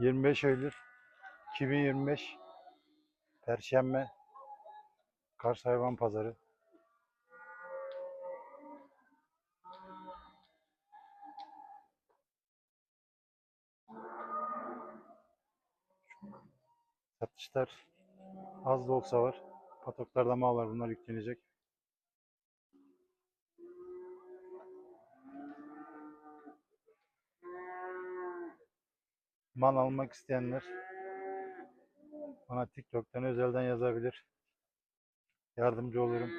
25 Eylül 2025 Perşembe Kars Hayvan Pazarı Satışlar az da olsa var. Patoklarda mal var. Bunlar yüklenecek. Mal almak isteyenler bana TikTok'tan özelden yazabilir. Yardımcı olurum.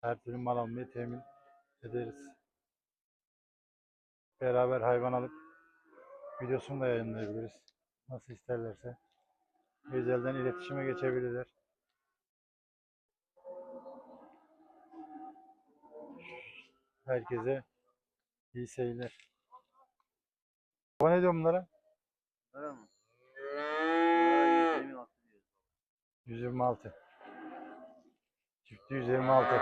Her türlü mal almayı temin ederiz. Beraber hayvan alıp videosunu da yayınlayabiliriz. Nasıl isterlerse. Özelden iletişime geçebilirler. Herkese iyi seyirler. Baba ne diyor bunlara? Bunlara 126 diyoruz. 126. Çifti 126.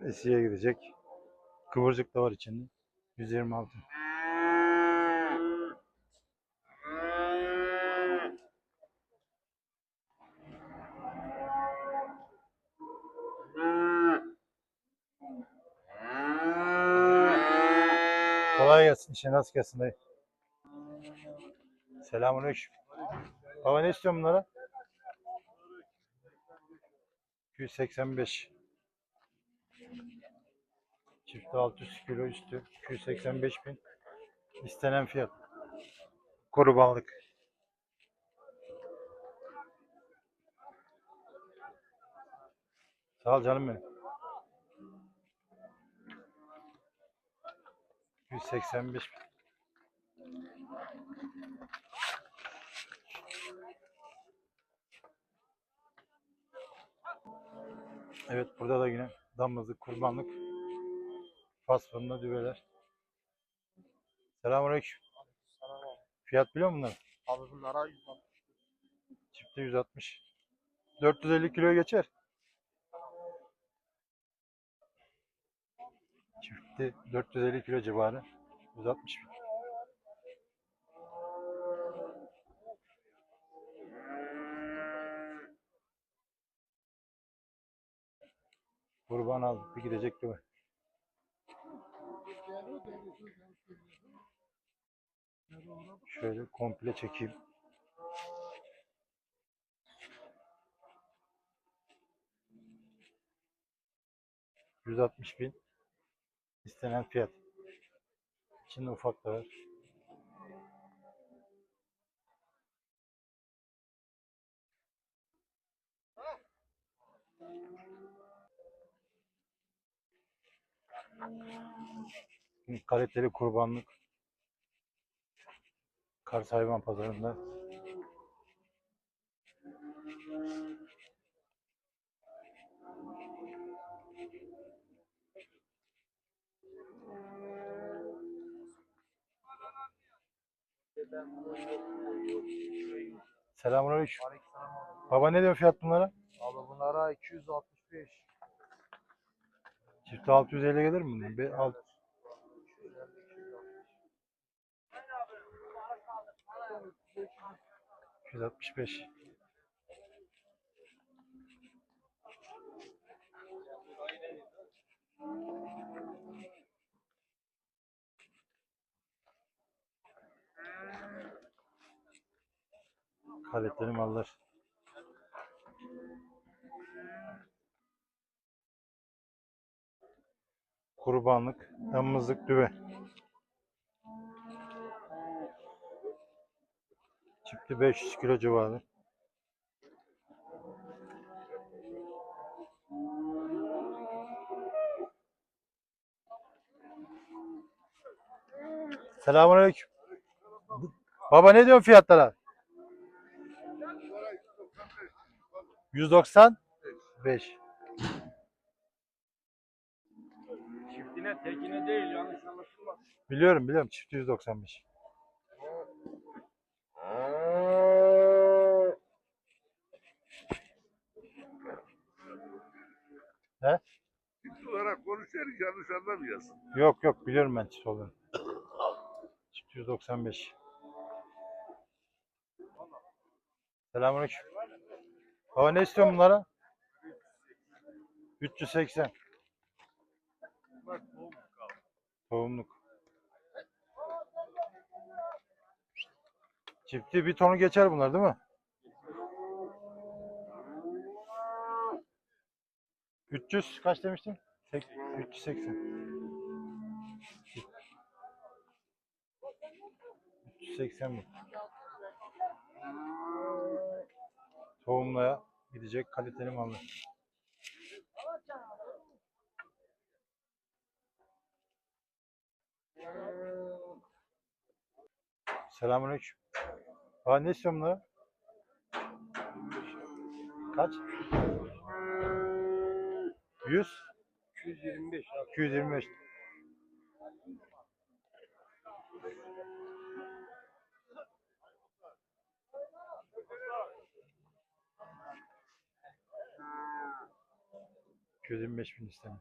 Esiye gidecek. Kıvırcık da var içinde. 126. Kolay gelsin. İşin rast gelsin dayı. Selamünaleyküm. Baba ne istiyorsun bunlara? 285. Çifti 600 kilo üstü. 285 bin. İstenen fiyat. Kurbanlık. Sağ ol canım benim. 185 bin. Evet burada da yine damızlık, kurbanlık, fas fırında düveler. Selamünaleyküm. Fiyat biliyor musun bunlar? Abi bunlara 160. Çifti 160. 450 kiloya geçer. Çifti 450 kilo civarı. 160 bin. Kurban aldık. Bir gidecek gibi. Şöyle komple çekeyim. ...160 bin... ...istenen fiyat. İçinde ufak da var. Kaliteli kurbanlık. Kars hayvan pazarında. Selamünaleyküm. Aleykümselam. Baba ne diyor fiyat bunlara? Abi bunlara 265. Çifti 650 gelir mi bunlar? Bir alt, 265. Kaliteli mallar. Kurbanlık, damızlık, düve. Çifti 500 kilo civarı. Selamünaleyküm. Baba ne diyorsun fiyatlara? 195. Çiftine tekine değil yanlış anlaşılmaz. Biliyorum biliyorum çifti 195. He? Çift olarak konuşuyoruz yanlış anlamayasın. Yok yok biliyorum ben çift olduğunu. Çift 195. Selamünaleyküm. Baba ne istiyorsun bunlara? 380. Tohumluk. Çifti bir tonu geçer bunlar değil mi? 300 kaç demiştin? Sek- 380. 380 mi? Tohumlaya gidecek kaliteli mallar. Selamünaleyküm. Aa ne istiyorsun bunları? Kaç? 100? 225 abi. 225. ...225 bin evet.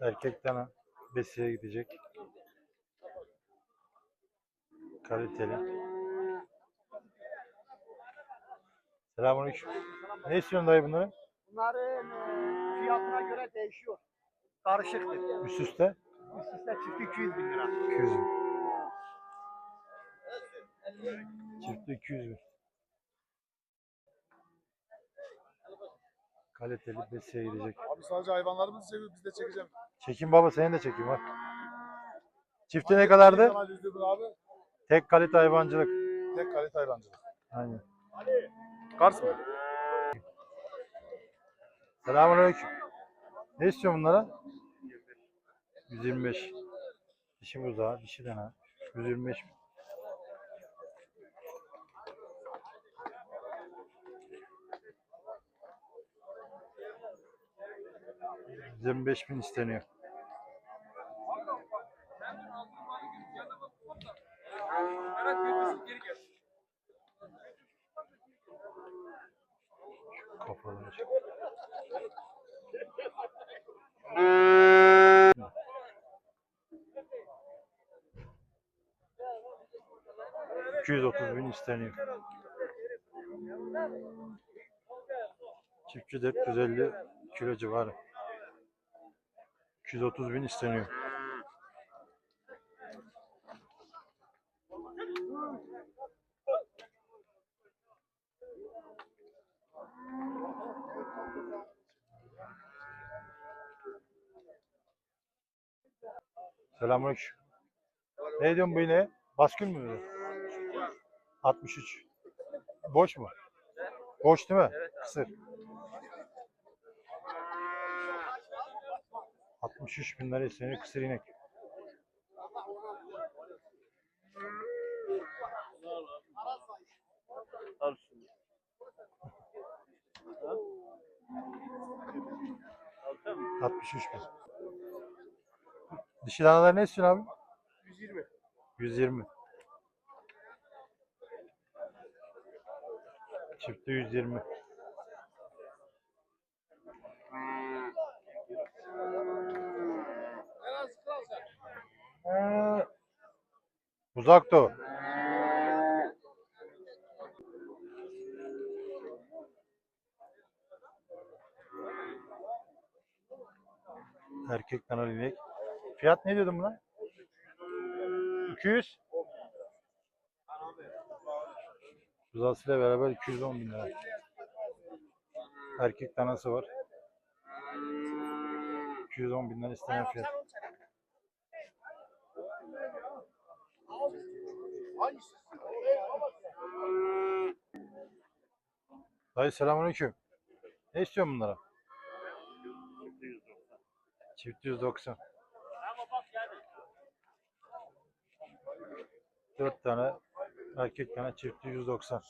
Erkek dana besiye gidecek. Kaliteli. Selamünaleyküm. Ne istiyorsun dayı bunları? Bunların e, fiyatına göre değişiyor. Karışıktır. Üst üste Üst üste çifti 200 bin lira. 200 bin. Çifti 200 bin. Kaliteli besiye gidecek. Abi sadece hayvanlarımızı çekiyor, biz de çekeceğim. Çekim baba seni de çekeyim bak. Çifti ne kadardı? Kanal abi. Tek kalite hayvancılık. Tek kalite hayvancılık. Aynen. Kars mı? Selamünaleyküm. Ne istiyorsun bunlara? 125. Dişi buzağı, dişi dana. 125 mi? ...125 bin isteniyor. 230 bin isteniyor. Çiftçi 450 kilo civarı. 230 bin isteniyor. Selamünaleyküm. Ne diyorsun bu ineğe? Baskül mü? dedi? 63. Boş mu? Boş değil mi? Kısır. 63 bin lira isteniyor kısır inek. Al şunu. 63 bin. Dişi danalar ne istiyorsun abi? 120. 120. Çifti 120. Uzak doğu. Erkek kanal inek. Fiyat ne diyordun buna? 200. Buzasıyla beraber 210 bin lira. Erkek danası var. 210 bin lira istenen fiyat. Dayı selamünaleyküm. Ne istiyorsun bunlara? Çift 190. Dört tane erkek tane çift 190.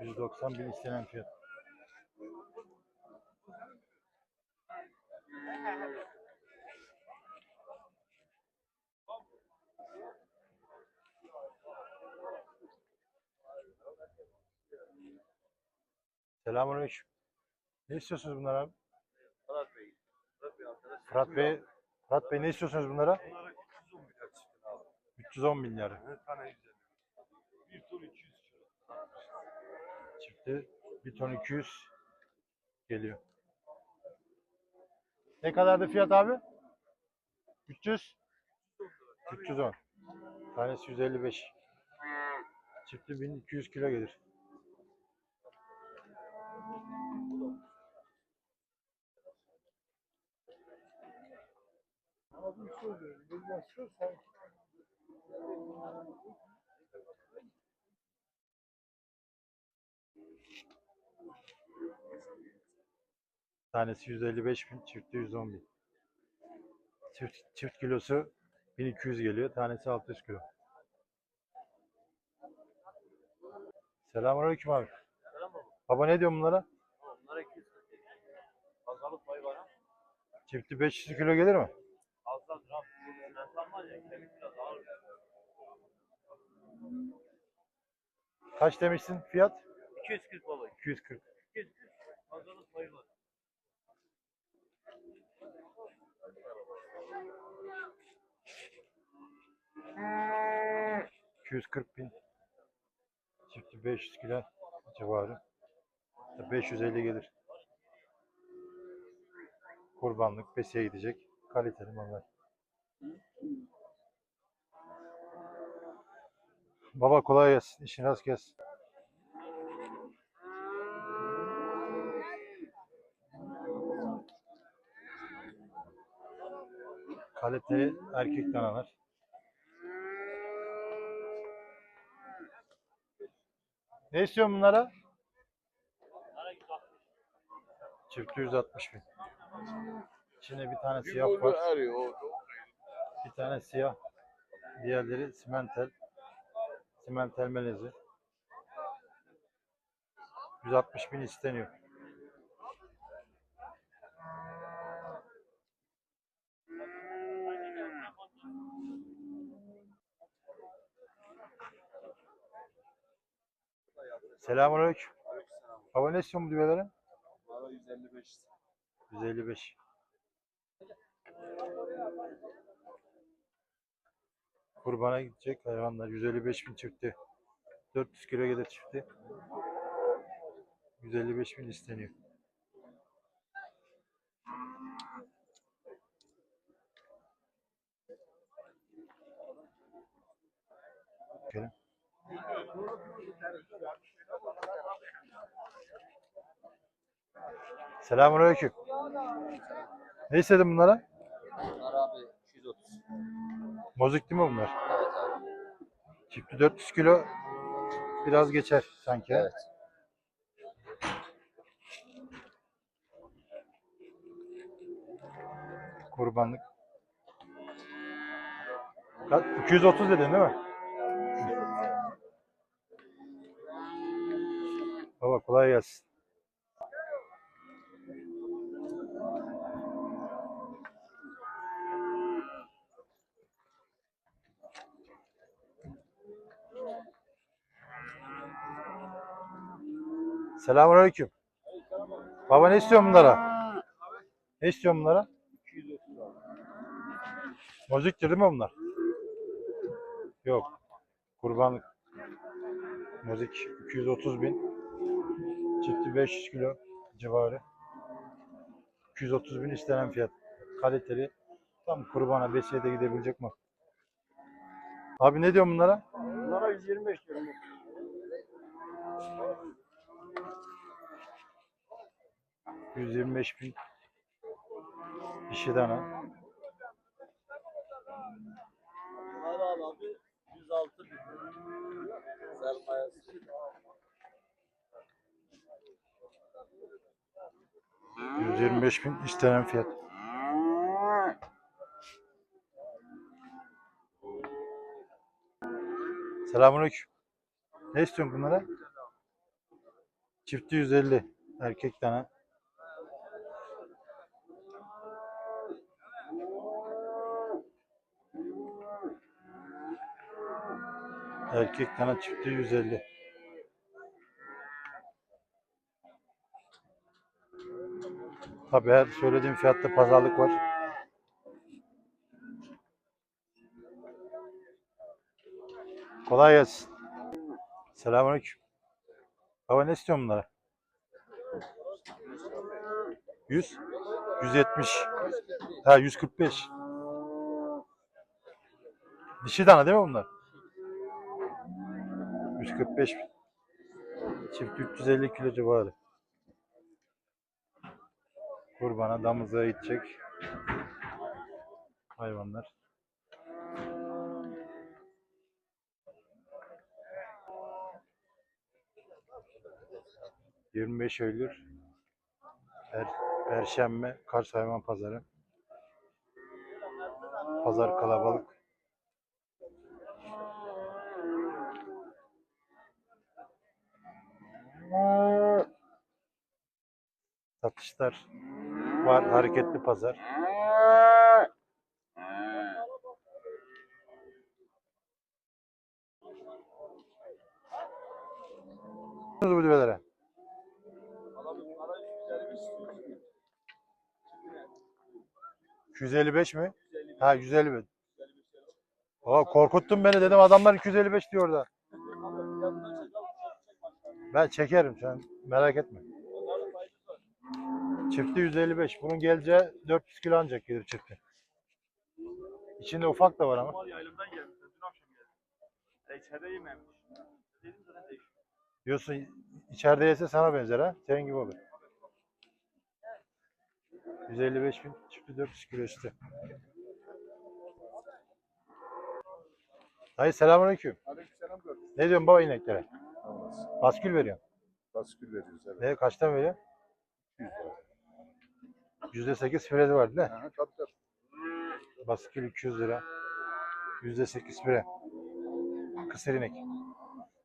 190 bin istenen fiyat. Selamünaleyküm. Ne istiyorsunuz bunlar abi? Fırat Bey. Fırat Bey arkadaş. Fırat Bey, Fırat Bey ne istiyorsunuz bunlara? Bunlara 310 milyar çıktı abi. 310 milyar. Her tane 150. 1 ton 200 kilo. Çıktı. 1 ton 200 geliyor. Ne kadardı fiyat abi? 300? 310. Tanesi 155. Çıktı 1200 kilo gelir. Tanesi 155 bin, çifti 110 bin. Çift, çift kilosu 1200 geliyor, tanesi 600 kilo. Selamünaleyküm abi. Selam baba. Baba ne diyor bunlara? Bunlara 200 Pazarlık payı var ha. Çifti 500 kilo gelir mi? Fazladır abi. Simentan var ya. Kaç demişsin fiyat? 240 baba. 240. 240. Pazarlık payı var. Ee, 240 bin. Çifti 500 kilo civarı. 550 gelir. Kurbanlık, besiye gidecek. Kaliteli mallar. Baba kolay gelsin. İşin rast gelsin. Kaliteli erkek danalar. Ne istiyorsun bunlara? Çifti 160 bin. İçinde bir tane siyah var. Bir tane siyah. Diğerleri simentel. Simentel melezi. 160 bin isteniyor. Selamünaleyküm. Baba ne istiyorsun bu düvelere? Valla 155. 155. Kurbana gidecek hayvanlar 155 bin çıktı. 400 kilo gelir çıktı. 155 bin isteniyor. Gelin. Selamünaleyküm. Ne istedin bunlara? Bunlar abi 230. Mozik değil mi bunlar? Evet abi. Çifti 400 kilo biraz geçer sanki. Evet. Kurbanlık. Ka- 230 dedin değil mi? Baba kolay gelsin. Selamünaleyküm. Baba ne istiyorsun bunlara? Ne istiyorsun bunlara? 230 abi. Moziktir değil mi bunlar? Yok. Kurbanlık. Mozik 230 bin. Çifti 500 kilo civarı. 230 bin istenen fiyat. Kaliteli. Tam kurbana besiye de gidebilecek mi? Abi ne diyorsun bunlara? Bunlara 125 diyorum. 125 bin. Dişi dana. Bunlar al abi 106 bin. Sermayesi. 125 bin istenen fiyat. Selamünaleyküm. Ne istiyorsun bunlara? Çifti 150 erkek tane. Erkek tane çifti 150. Tabii her söylediğim fiyatta pazarlık var. Kolay gelsin. Selamünaleyküm. Baba ne istiyorsun bunlara? 100? 170. Ha 145. Dişi dana değil mi bunlar? 145. Çift 350 kilo civarı. Kurbana damızlığa gidecek. Hayvanlar. ...25 Eylül... Per, Perşembe... Kars Hayvan Pazarı... ...Pazar kalabalık... Satışlar var. Hareketli pazar. bu düvelere? Adamın para 155 istiyor. 255 mi? Ha 155. Aa, korkuttun beni dedim adamlar 255 diyor orada. Ben çekerim sen merak etme. Çifti 155. Bunun geleceği 400 kilo ancak gelir çifti. İçinde ufak da var ama. Yaylımdan gelmişler. Dün akşam geldi. E, içeride yememiş. Dedim zaten değişiyor. Diyorsun içeride yese sana benzer ha. Senin gibi olur. 155 bin çifti 400 kilo üstü. Dayı selamünaleyküm. Aleykümselam gördüm. Ne diyorsun baba ineklere? Baskül veriyorsun. Baskül veriyoruz evet. Ne kaçtan veriyorsun? 200 lira. %8 frezi var değil mi? Aha, tabii tabii. Baskül 200 lira. %8 fire. Kısır inek.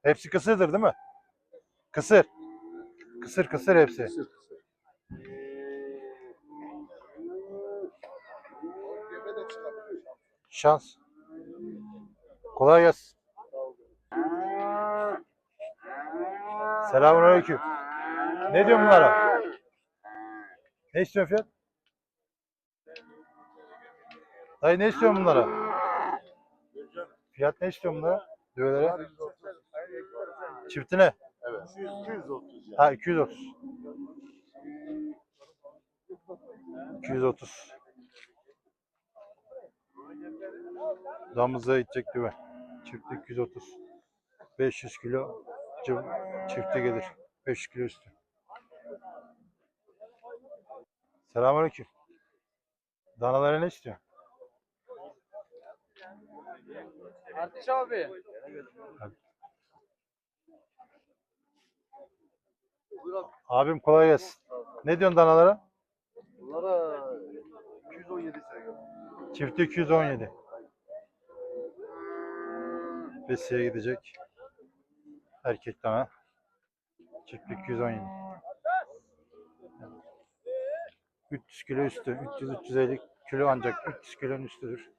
Hepsi kısırdır değil mi? Kısır. Kısır kısır hepsi. Kısır. Şans. Kolay gelsin. Selamünaleyküm. Ne diyorsun bunlara? Ne istiyorsun fiyat? Dayı ne istiyorsun bunlara? Fiyat ne istiyorsun bunlara? Düvelere. Çiftine. Evet. 230 yani. Ha 230. 230. Damızlığa gidecek düve. Çifti 230. 500 kilo çifte gelir. 500 kilo üstü. Selamünaleyküm. Danalara ne istiyor? Artış abi. Abim kolay gelsin. Ne diyorsun danalara? Bunlara 217 söylüyor. Çifti 217. Besiye gidecek. Erkek dana. Çifti 217. 300 kilo üstü. 300-350 kilo ancak 300 kilonun üstüdür.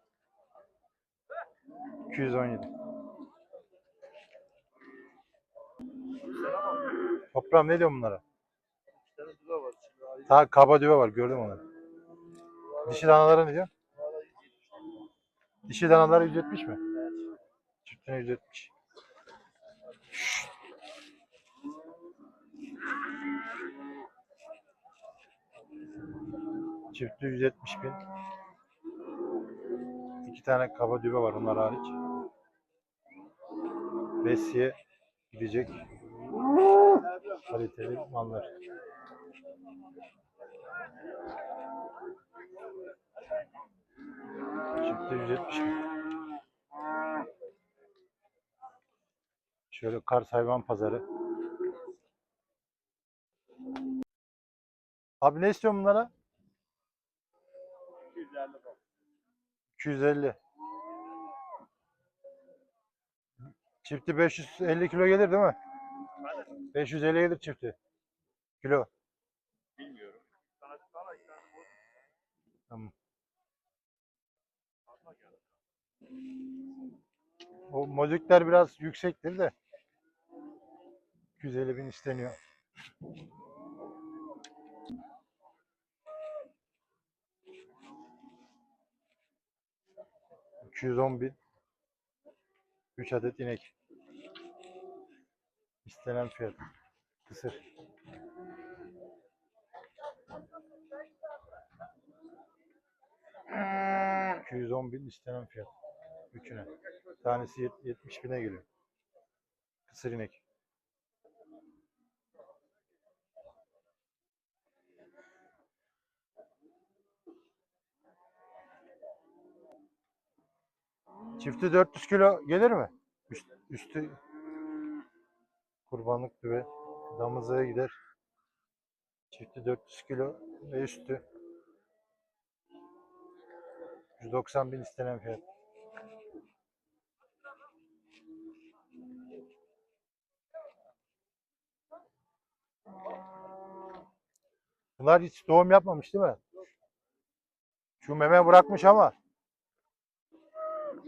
217. Toprağım ne diyor bunlara? Ta kaba düve var gördüm onu. Dişi danalara ne diyor? Dişi danalara 170 mi? Çiftine 170. Çifti 170 bin. Tane kaba düve var onlar hariç. Besiye gidecek. Kaliteli mallar. Çifti 170 bin. Şöyle Kars Hayvan Pazarı. Abi ne istiyorsun bunlara? 250 bak. 250. Çifti 550 kilo gelir değil mi? 550 gelir çifti. Kilo. Bilmiyorum. Sana sana. Tamam. O mozikler biraz yüksektir de. 250 bin isteniyor. ...210 bin... ...3 adet inek. İstenen fiyat. Kısır. ...210 bin istenen fiyat. Üçüne. Tanesi yet- 70 bine geliyor. Kısır inek. Çifti 400 kilo gelir mi? Üst, üstü kurbanlık düve damızlığa gider. Çifti 400 kilo ve üstü 190 bin istenen fiyat. Bunlar hiç doğum yapmamış değil mi? Şu meme bırakmış ama.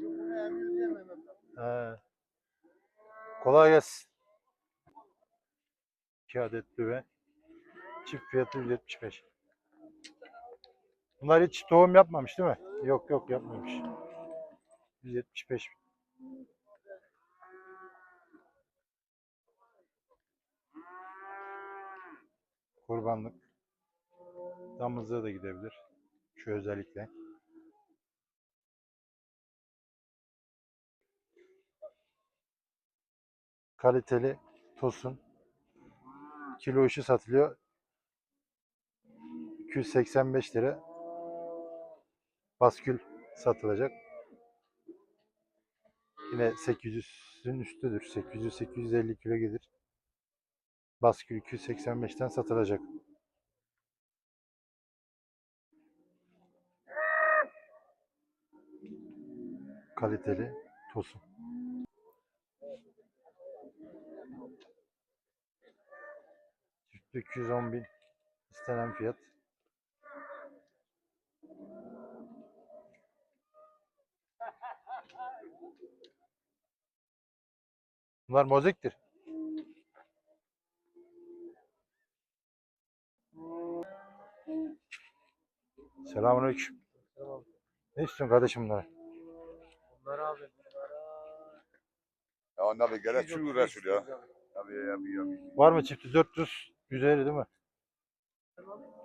Şu bunu emiyor diye Mehmet abi. He. Kolay gelsin. 2 adet düve. Çift fiyatı 175. Bunlar hiç doğum yapmamış değil mi? Yok yok yapmamış. 175. Kurbanlık. Damızlığa da gidebilir. Şu özellikle. Kaliteli tosun. Kilo işi satılıyor. 285 lira. Baskül satılacak. Yine 800'ün üstüdür. 800-850 kilo gelir. Baskül 285'ten satılacak. Kaliteli tosun. Çift 210 bin istenen fiyat. Bunlar moziktir. Selamünaleyküm. Ne istiyorsun kardeşim bunlara? Bunlar abi bunlara... Ya onlar bir gerek şu uğraşır ya. Tabii ya bir. Var mı çifti 400 150 değil mi?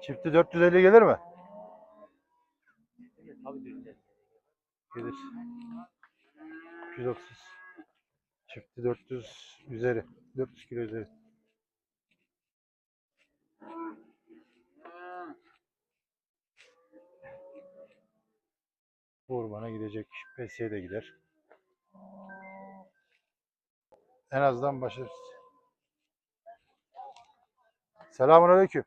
Çifti 450 gelir mi? Gelir. 230. Çifti 400 üzeri. 400 kilo üzeri. Kurbana gidecek. Besiye de gider. En azından başarısız. Selamun aleyküm.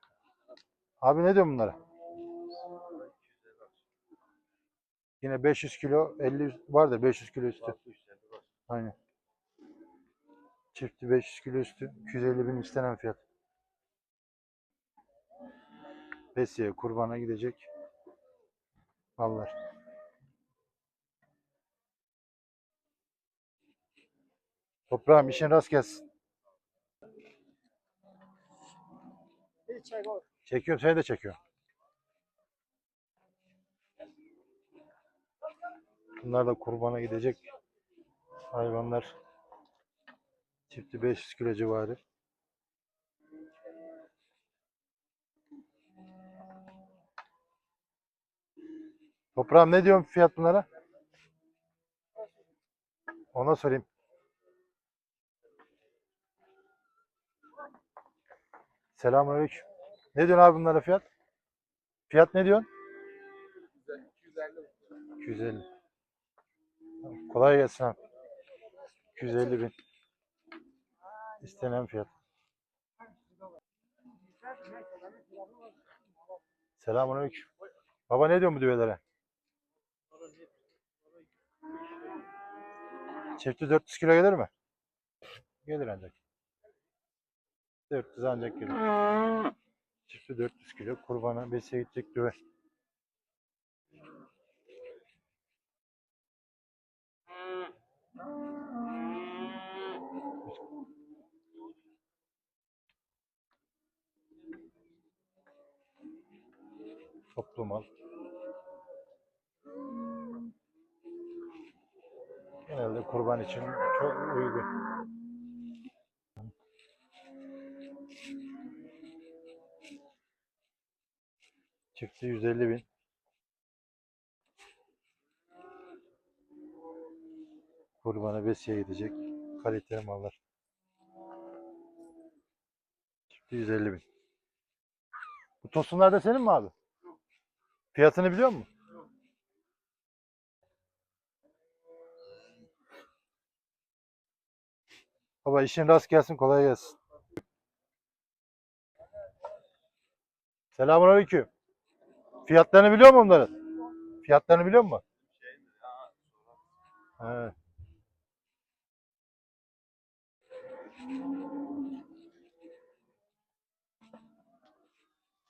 Abi ne diyorsun bunlara? Yine 500 kilo 50 vardır 500 kilo üstü. Aynen. Çifti 500 kilo üstü 250 bin istenen fiyat. Besiye kurbana gidecek. Mallar. Toprağım işin rast gelsin. O. Çekiyorum seni de çekiyorum. Bunlar da kurbana gidecek hayvanlar. Çifti 500 kilo civarı. Toprağım ne diyorsun fiyat bunlara? Ona sorayım. Selamünaleyküm. Ne diyorsun abi bunlara fiyat? Fiyat ne diyorsun? 250. 250. Tamam, Kolay gelsin abi. 250 bin. İstenen fiyat. Selamünaleyküm. Baba ne diyorsun bu düvelere? Çifti 400 kilo gelir mi? Gelir ancak. 400 ancak gelir. Çifti 400 kilo. Kurbana besiye gidecek düve. Toplu mal. Genelde kurban için çok uygun. Çıktı 150 bin. Kurbana besiye gidecek. Kaliteli mallar. Çıktı 150 bin. Bu tosunlar da senin mi abi? Fiyatını biliyor musun? Baba işin rast gelsin kolay gelsin. Selamünaleyküm. Fiyatlarını biliyor musun onların? Fiyatlarını biliyor musun? He.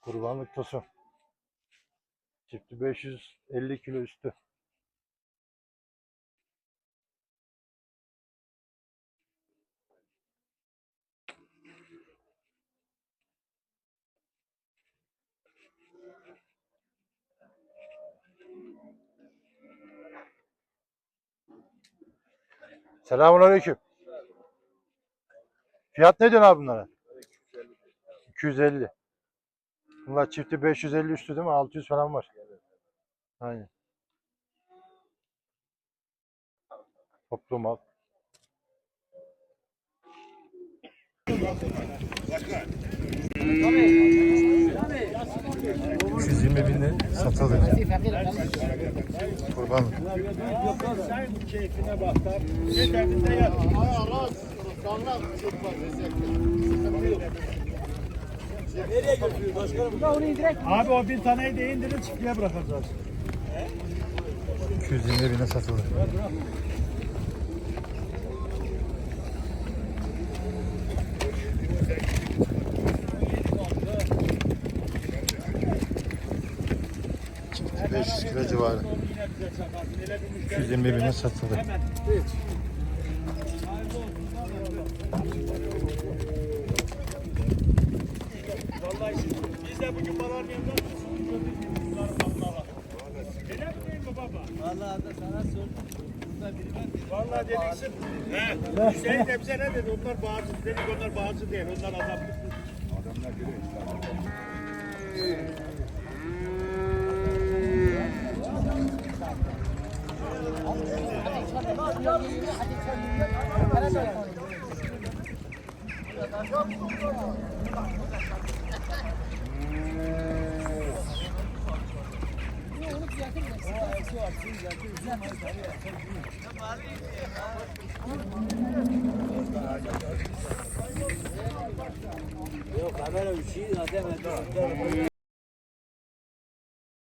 Kurbanlık tosun. Çifti 550 kilo üstü. Selamünaleyküm. Fiyat ne diyorsun abi bunlara? 250. Bunlar çifti 550 üstü değil mi? 600 falan var. Aynen. Toplu mal. ...220 binde satılır. Kurbanlık. Sen keyfine bak. Ne derdinde yat. Abi o bir taneyi de indirin çiftliğe bırakacağız. 220 bine satılır. 500 kilo civarı. 220 bine. Vallahi biz de bugün baba? Vallahi da sana sordum. Burada biri var. Vallahi dediksin. He. Hüseyin de bize ne dedi? Onlar bağımsız. Dedik onlar bağımsız değil. Onlar adam. Yok kamera bir şey zaten ben de-